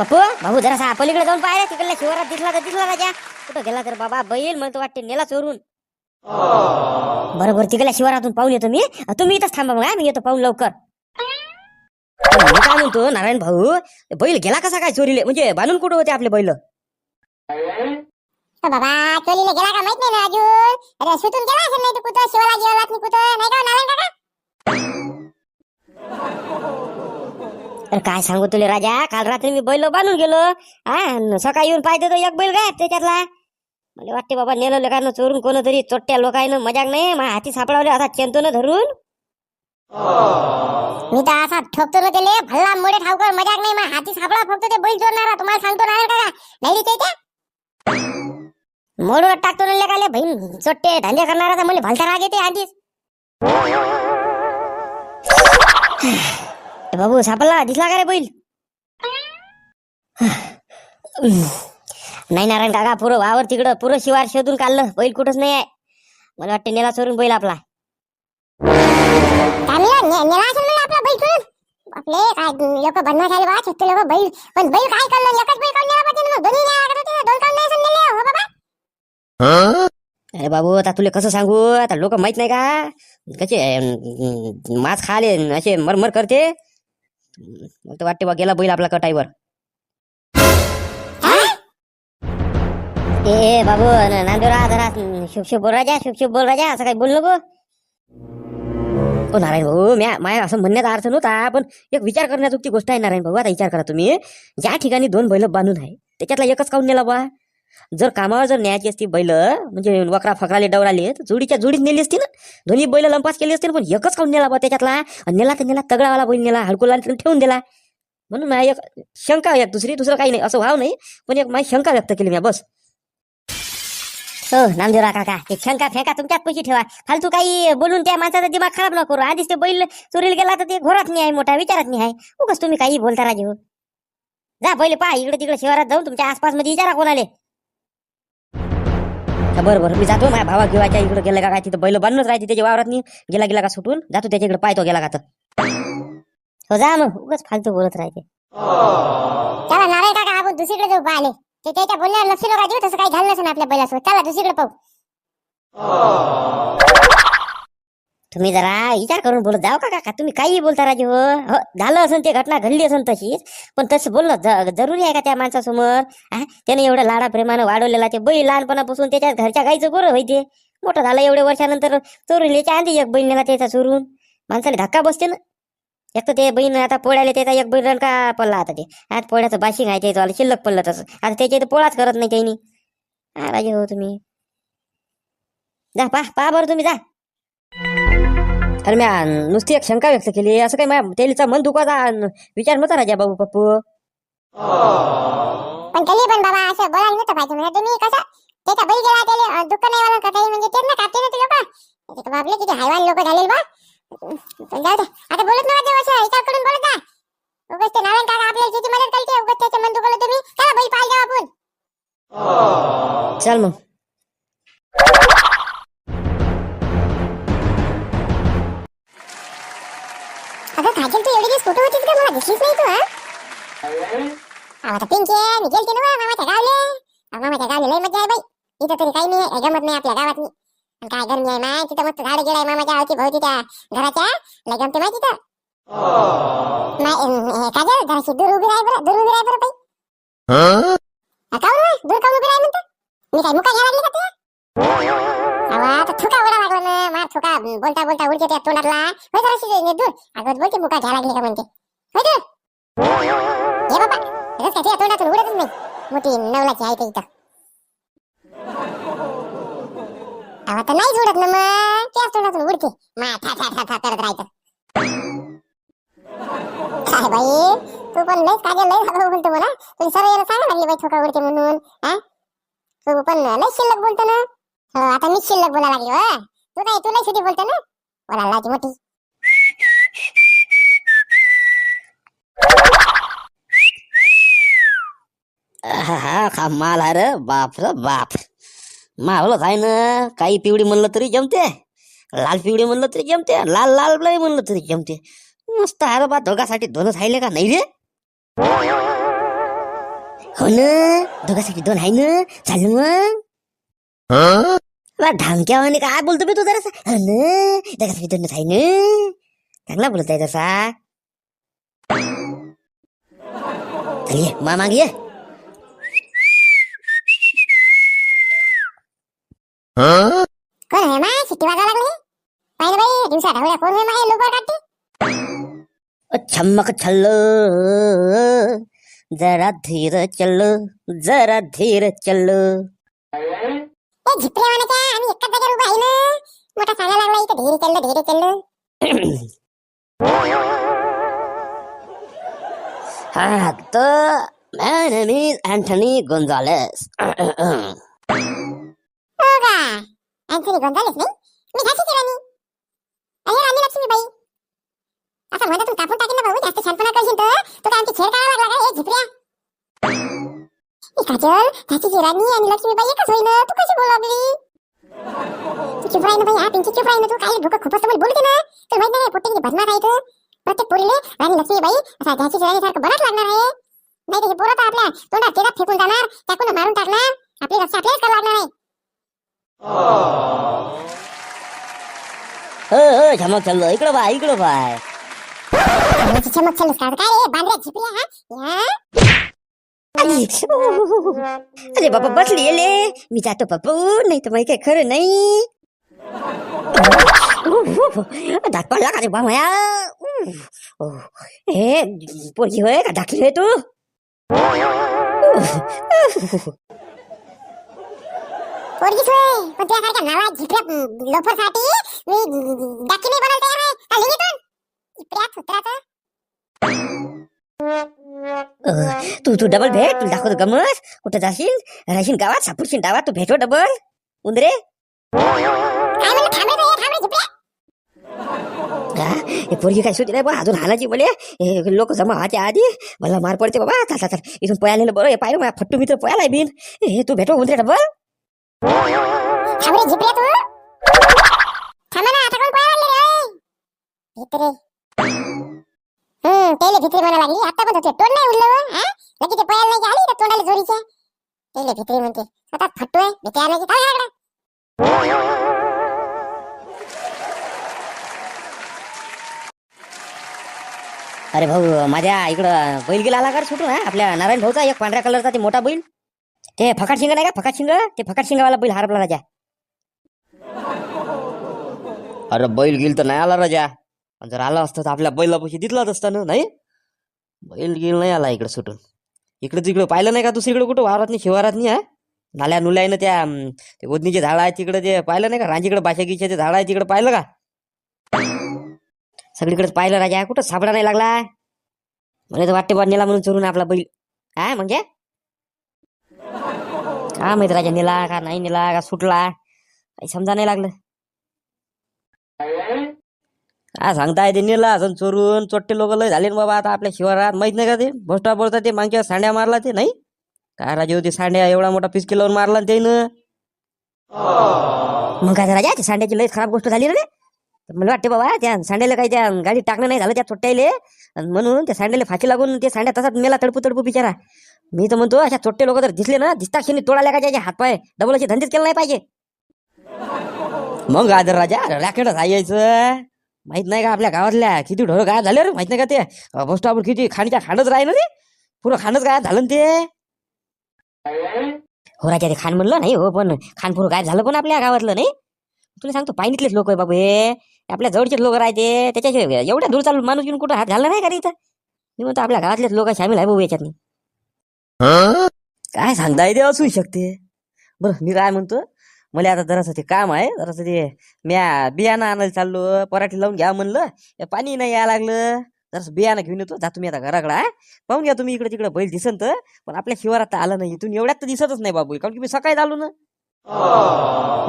पप्पू भाऊ जरासा पलीकडे जाऊन पाहिजे तिकडल्या शिवारात दिसला तर दिसला राजा. कुठं गेला तर बाबा बैल मला तर वाटते नेला चोरून. बरोबर तिकडल्या शिवारातून पाहून येतो मी. तुम्ही इथंच थांबा मग मी येतो पाहून लवकर. काय म्हणतो नारायण भाऊ बैल गेला कसा काय चोरीले? म्हणजे बांधून कुठं होते आपले बैल? बाबा चोरीला गेला का माहीत नाही ना अजून? अरे सुटून गेला असेल नाही कुठं? शिवाला जेवलात नाही कुठं? नाही का हो, नारायण काका? अरे काय सांगू तुले राजा? काल रात्री मी बैल बांधून गेलो. हा सकाळी येऊन पाहिजे तो एक बैल गायब त्याच्यातला. मला वाटते बाबा नेलं लोकांना चोरून कोणतरी चोट्ट्या लोकांना मजाक नाही माझ्या हाती सापडावले असा चेंतो ना धरून. मी तर असा ठोकतो ना त्याले भल्ला मोडे ठावकर मजाक नाही मग हाती सापडा फक्त ते बैल चोरणारा तुम्हाला सांगतो ना काका नाही ते मोडवर टाकतो ना लेकाले बहीण चोट्टे धंदे करणारा तर मला भलता राग येते आधीच. बाबू सापडला? दिसला का रे बैल? नाही नारायण काका पुरं वावर तिकडं पुरं शिवार शोधून काढलं. बैल कुठंच नाही आहे. मला वाटतं नेला चोरून बैल आपला. लोक बदमाश आले बा छत्ते लोक बैल. पण बैल काय करलं एकच बैल काढून नेला पाहिजे ना मग दोन्ही होते. दोन काढून नाही हो बाबा. अरे बाबू आता तुला कसं सांगू? आता लोक माहीत नाही का? कसे मांस खाले असे मरमर करते. मला तर वाटते बा गेला बैल आपला कटाईवर. ए ए, बाबू नांदुरा जरा शुभ शुभ बोल राजा शुभ शुभ बोल राजा असं काही बोल नको. हो नारायण भाऊ म्या माया असं म्हणण्याचा अर्थ नव्हता पण एक विचार करण्याजोगती गोष्ट आहे नारायण भाऊ आता विचार करा तुम्ही. ज्या ठिकाणी दोन बैल बांधून आहे त्याच्यातला एकच काऊन नेला बा जर कामावर जर न्यायची असती बैल म्हणजे वकरा फकराले डवराले तर जोडीच्या जोडीत नेली असती ना. दोन्ही बैल लंपास केली असती पण एकच काऊन नेला बा त्याच्यातला? आणि नेला तर नेला तगडावाला बैल नेला हडकुला ठेवून दिला. म्हणून माझ्या एक शंका एक दुसरी दुसरं काही नाही असं व्हाव नाही पण एक माझी शंका व्यक्त केली मी बस. हो नामदेवरा काका ते शंका फेका तुमच्याच पैसे ठेवा. फालतू काही बोलून त्या माणसाचा दिमाग खराब न करू. आधीच ते बैल चोरीला गेला तर ते घोरात नाही आहे मोठा विचारात नाही आहे उगाच तुम्ही काही बोलता राजे हो. जा पहिले पहा इकडे तिकडे शहरात जाऊन तुमच्या आसपासमध्ये विचारा कोणाले? बरं बरं. मी जातो माझ्या भावा घेवायच्या इकडे गेला का काय तिथं? बैल बांधूनच राहते त्याच्या वावरात नाही गेला गेला का सुटून? जातो त्याच्याकडे पाहतो गेला का तर. हो जा मग. उगाच फालतू बोलत राहते. चला नारायण काका आपण दुसरीकडे जाऊ पाहिले. ते त्याच्या बोलण्यावर लक्ष नका देऊ तसं काही झालं नसेल आपल्या बैलासोबत. चला दुसरीकडे पाहू. तुम्ही जरा विचार करून बोलत जाऊ का काका? तुम्ही काही बोलता राजे हो. हो झालं असेल ते घटना घडली असेल तशीच. पण तसं बोलणं जरुरी आहे का त्या माणसासमोर? त्याने एवढं लाडा प्रेमानं वाढवलेला ते बैल लहानपणापासून त्याच्या घरच्या गाईचं बरं होईते मोठं झालं एवढ्या वर्षानंतर चोरील्याच्या आधी एक बैल नेला त्याचा चोरून. माणसाला धक्का बसते ना. एक तर ते बहीण आता पोळ्याला त्याचा एक बैल रणका पडला आता ते. आज पोळ्याचं बाशिंग आहे त्याचं शिल्लक पडलं तसं. आता त्याच्या इथं पोळाच करत नाही त्यांनी. हा राजे हो तुम्ही. जा पा पा बरं तुम्ही जा. अरे म्या नुसती एक शंका व्यक्त केली. असं काय माझ्या तेलीचा मन दुखाचा विचार नव्हता राजा बाबू पप्पू. पण तरी पण बाबा असं बोलायला नव्हतं पाहिजे. म्हणजे तुम्ही कसं त्याचा बैल गेला त्याला अं, दुःख नाही वाला का काही म्हणजे तेच ना कापते ना ते लोक. बापले किती हैवान लोक झालेले बा. पण जाऊ दे. आता बोलत नका देऊ असं करून बोलत जा. उगाच ते नारायण काका आपल्याला किती मदत करते. उगाच त्याचं मन दुखवलं तुम्ही. चला बैल पाहिजे आपण. चल मग. अगं काजल तू एवढी दिवस कुठं होतीस का? मला दिसलीच नाही तू हा? अहो, आता पिंकी मी गेलते ना मामाच्या गावले. अहो, मामाच्या गावले लय मजा आहे बाई. इथं तरी काही नाही आहे, गमत नाही आपल्या गावात. नाही. पण काय गरमी आहे माय? तिथं मस्त झाड गिड आहे मामाच्या आवती भोवती त्या घराच्या. लय गमते माय तिथं. माय अं, हे काजल जराशी दूर उभी राह बरं दूर उभी राह बरं बाई. काहून माय दूर काहून उभी राह म्हणतो? मी काय मुका घ्यायला लागली का तुला? अहो, आता थुका उडा लागला ना. मार थुका बोलता बोलता उडते त्या तोंडातला. होय जराशी दूर अगं बोलते मुका घ्या लागली का म्हणते. होय दूर हे बाबा रस काय तुझ्या तोंडातून उडतच नाही. मोठी नवलाची आहे ते इथं. अहो, आता नाही उडत ना मग. त्याच तोंडातून उडते. मा ठा ठा ठा ठा करत राहायचं. काय बाई तू पण लईच काजल लई झालं बोलतो मला. तुला सर्व याला सांगा लागली बाई थोका उडते म्हणून हा? तू पण लई शिल्लक बोलतो ना. हो आता मी शिल्लक बोला लागली हो तू काय तुला लय बोलतो ना? बोला लाची मोठी. हा खा माल आहे रे बाप रे बाप. मावलंच आहे ना काही पिवळी म्हणलं तरी जमते. लाल पिवळी म्हणलं तरी जमते लाल लाल लई म्हणलं तरी जमते. मस्त आहे रे बा दोघासाठी दोनच राहिले का नाही रे? हो ना दोघासाठी दोन आहे ना चाललं मग. ढामक्यावाने काय बोलतो बे तू जरा ना दोघांसाठी दोनच आहे ना. चांगला बोलत आहे तसा ये मामा ये. कोण आहे माय? शिट्टी वाजा लागली? पाहिलं बाई दिवसा ढवळ्या कोण आहे माय? लोक काढते. ओ छम्मक छल्ल. जरा धीर चल जरा धीर चल ए झिपऱ्या वाणाच्या आम्ही एकाच जागेवर उभा आहे ना मोठा सांगा लागला इथं धीरे चाललं धीरे चाललं हा तर my name is Anthony Gonzalez. हो का? अँथनी गोंजालेस नाही? मी झाशीची राणी अरे राणी लक्ष्मीबाई असं म्हणत तू कापून टाकेल ना भाऊ जास्त शांतपणा करशील तर. तो काय आमची छेड काढावा लागला का? ए झिपऱ्या. काजल झाशीची राणी आणि लक्ष्मीबाई एकच होईन तू कशी बोलावली चुप राही ना बाई हा पिंकी चुप राही ना तू काय भूक खूपच समोर बोलते ना तुला माहीत नाही पोट्टे बदमाश आहे. प्रत्येक पोरीले राणी लक्ष्मीबाई असा झाशीची राणी सारखं बराच लागणार आहे नाही तर हे पोरं तर आपल्या तोंडात तेलात फेकून जाणार टाकून मारून टाकणार आपली रक्षा आपल्यालाच करावं लागणार आहे हो हो झमक चाललो इकडं बाय इकडं बाय चांगल्याची चमक चालूस का काय रे बांद्र्या झिपऱ्या हा अरे बाबा बसली येले मी जातो बापू नाही तर माहिती काय खरं नाही. दात पडला का रे बा माया? हे पोरगी होय का दाखली होय तू? पोरगी सोय पण त्यासारख्या नावा झिपऱ्या लोफरसाठी मी दाखली नाही का सुत्राचं तू तू डबल भेट तुला दाखवतो गमत. कुठं जाशील? राहशील गावात सापूरशील गावात तू भेटो डबल उंदरे हे? पोरगी काय सुटी नाही बा अजून हालाची बोले. लोक जमा व्हायच्या आधी मला मार पडते बाबा. चाल चाल इथून पळालेलं बरं हे पाहिलं माझ्या फट्टू मित्र पळालाय बिन. हे तू भेटो उंदरे डबल थांब तू आता रे भित्रे हम्म तेले भित्री म्हणा लागली. आता पण होते तोंड नाही उडलं हा? लगे ते पळायला नाही आली तर तोंडाला जोरीचे तेले भित्री म्हणते स्वतः फटतोय भीती आणायची काय आकडा अरे भाऊ माझ्या इकडं बैल गेला आला का सुटून हा? आपल्या नारायण भाऊचा एक पांढऱ्या कलरचा ते मोठा बैल. ते फकाट शिंग नाही का? फकाट शिंग ते फकाट शिंगावाला बैल हरपला राजा. अरे बैल गेल तर नाही आला राजा. जर आला असतं तर आपल्या बैलापाशी दिसलाच असता ना नाही? बैल गेल नाही आला इकडं सुटून. इकडं तिकडं पाहिलं नाही का दुसरीकडे कुठं? वावरात नाही शिवारात नाही आहे नाल्या नुल्यानं त्या अं, ते ओदनीचे झाड आहे तिकडे ते पाहिलं नाही का? रांजीकडे बाशागीचे ते झाड आहे तिकडे पाहिलं का? सगळीकडे पाहिलं राजा कुठं सापडा नाही लागला? मला तर वाटते बा नेला म्हणून चोरून आपला बैल. काय म्हणजे? का माहीत राजा नेला का नाही नेला का सुटला? काही समजा नाही लागलं. काय सांगताय ते नेला अजून चोरून चोट्टे लोक लय झाले ना बाबा आता आपल्या शिवारात माहीत नाही का ते? भोसटा बोलता ते मागच्या सांड्या मारला ते नाही? काय राजे होते सांड्या एवढा मोठा पिचकी लावून मारला ना त्यानं मग काय ते राजा ते सांड्याची लय खराब गोष्ट झाली ना रे. तर मला वाटते बाबा त्या सांड्याला काही त्या गाडी टाकणं नाही झालं त्या चोट्ट्याले अन म्हणून त्या सांड्याला फाशी लागून ते सांड्या तसाच मेला तडपू तडपू बिचारा. मी तर म्हणतो अशा चोट्टे लोक जर दिसले ना दिसता क्षणी तोडाल्या का त्याचे हातपाय डबल असे धंदेच केलं नाही पाहिजे. मग गाजर राजा रॅकेटच यायचं. माहीत नाही का आपल्या गावातल्या किती ढोरं गायब झाले रे माहीत नाही का ते? बस स्टॉपवर किती खाणीच्या खाणच राही ना रे पुरं खाणच गायब झालं ना ते? हो राजा ते खान म्हणलं नाही हो पण खान पुरं गायब झालं पण आपल्या गावातलं नाही? तुला सांगतो पाहिनीतलेच लोक आहे बाबू हे. आपल्या जवळचेच लोक राहते. त्याच्याशिवाय एवढ्या दूर चालून माणूस घेऊन कुठं हात घालला नाही का रे इथं? मी म्हणतो आपल्या गावातलेच लोक शामिल आहे भाऊ याच्यात काय सांगता येते असू शकते. बरं मी काय म्हणतो? मला आता जरासं ते काम आहे जरासं ते म्या बियाणं आणायला चाललो पराठी लावून घ्या म्हणलं हे पाणी नाही यायला लागलं. जरासं बियाणं घेऊन येतो जा तुम्ही आता घराकडे पाहून घ्या तुम्ही इकडे तिकडे बैल दिसन तर पण आपल्या शिवारात तर आलं नाही इथून एवढ्यात तर दिसतच नाही बाबू कारण की मी सकाळी आलो ना.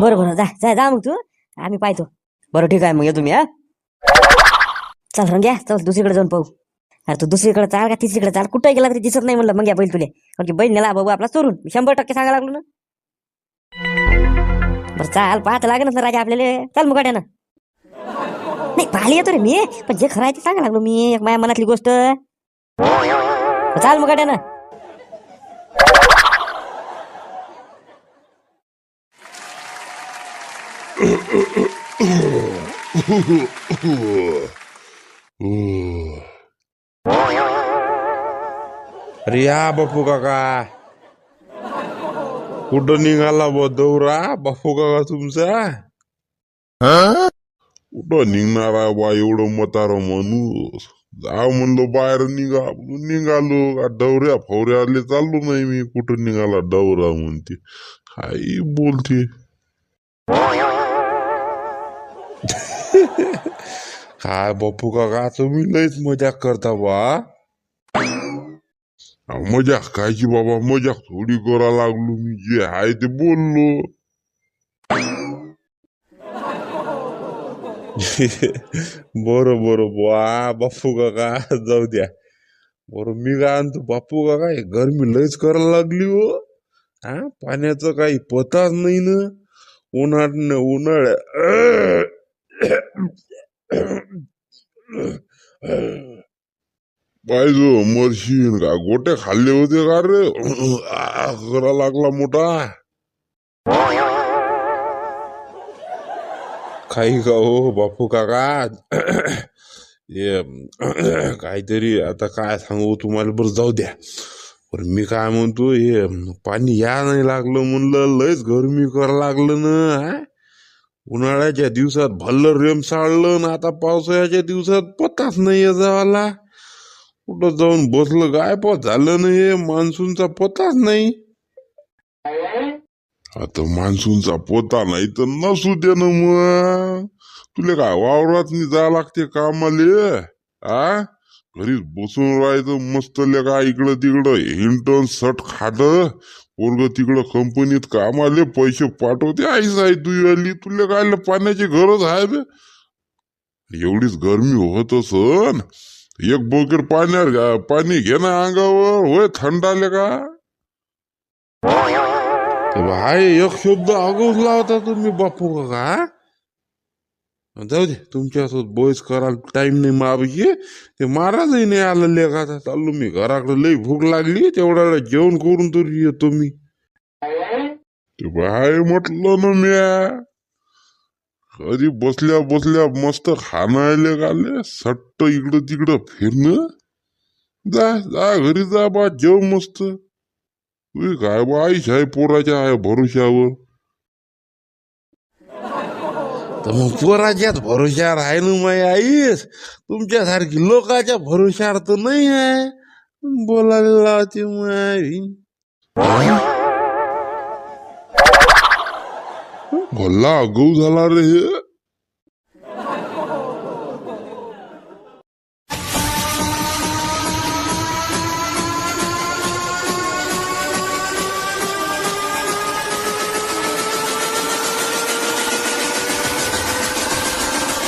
बरं बरं जा जा जा मग तू आम्ही पाहतो. बरं ठीक आहे मग ये तुम्ही हा. चल रंग्या चल दुसरीकडे जाऊन पाहू. अरे तू दुसरीकडे चाल का तिसरीकडे चाल? कुठं गेला तरी दिसत नाही म्हणलं मग या बैल तुले. कारण की बैल नेला बाबू आपला चोरून मी शंभर टक्के सांगायला लागलो ना. बरं चाल पाहत लागेल ना राजा आपल्याला. चल मुकाट्यानं. नाही पाहिले येतो रे मी. पण जे खरं आहे ते सांगा लागलो मी एक माझ्या मनातली गोष्ट. चाल मुकाट्यानं. रिया बापू काका. कुठं निघाला बा दौरा? बापू काका तुमचा? कुठं निघणार आहे बा एवढं मतार माणूस? जा म्हणलो बाहेर निघा निघालो. का डवऱ्या फवऱ्याले चाललो नाही मी. कुठं निघाला डवरा म्हणते. काही बोलते. काय बापू काका? तुम्ही लयच मजाक करता बा. अहो, मजाक कायची बाबा मजाक थोडी करा लागलो मी जे आहे ते बोललो बर बर बा बापू काका जाऊ द्या बरं मी काय आणतो बापू काका हे गरमी लयच करायला लागली हो हा पाण्याचं काही पताच नाही ना उन्हाळ्यानं उन्हाळ्या पाहिजो मरशीन का? गोटे खाल्ले होते का रे? आ, करा लागला मोठा. काही का हो बापू काका? हे काहीतरी आता काय सांगू तुम्हाला? बरं जाऊ द्या. पण मी काय म्हणतो हे पाणी या नाही लागलं म्हणलं लयच गरमी करा लागलं ना उन्हाळ्याच्या दिवसात भल्ल रेम साळलं ना आता पावसाळ्याच्या दिवसात पत्ताच नाही जावाला. कुठं जाऊन बसलं काय पत झालं नाही हे मान्सूनचा पोताच नाही. आता मान्सूनचा पोता नाही तर नसू दे ना मग. तुला काय वावरात जा लागते कामाले? आ? घरीच बसून राहायचं मस्त का इकडं तिकडं हिंटन सट खाट पोरग तिकडं कंपनीत कामाले पैसे पाठवते आईस आहे तू आली तुला काय पाण्याची गरज आहे बे? एवढीच गरमी होत असन. एक बोकेर पाण्यावर पाणी घे ना अंगावर होय थंड आले का? ते एक शब्द अगोच लावता तुम्ही बापू का जाऊ दे तुमच्यासोबत बोईस करायला टाइम नाही मापाशी ते महाराजही नाही आलं लेखाचा चाललो मी घराकडे लई भूक लागली तेवढ्या जेवण करून तरी येतो मी. ते भाई म्हटलं ना म्या. कधी बसल्या बसल्या मस्त खाणायले गाले सट्ट इकडं तिकडं फिरणं. जा जा घरी जा बा जेव मस्त. तुझी काय बा आईश आहे पोराच्या आहे भरोश्यावर. तर मग पोराच्याच भरोश्यावर आहे ना माई आईस तुमच्यासारखी लोकाच्या भरोश्यावर तर नाही आहे. बोलायला लावते माई. भल्ला आगाऊ झाला रे हे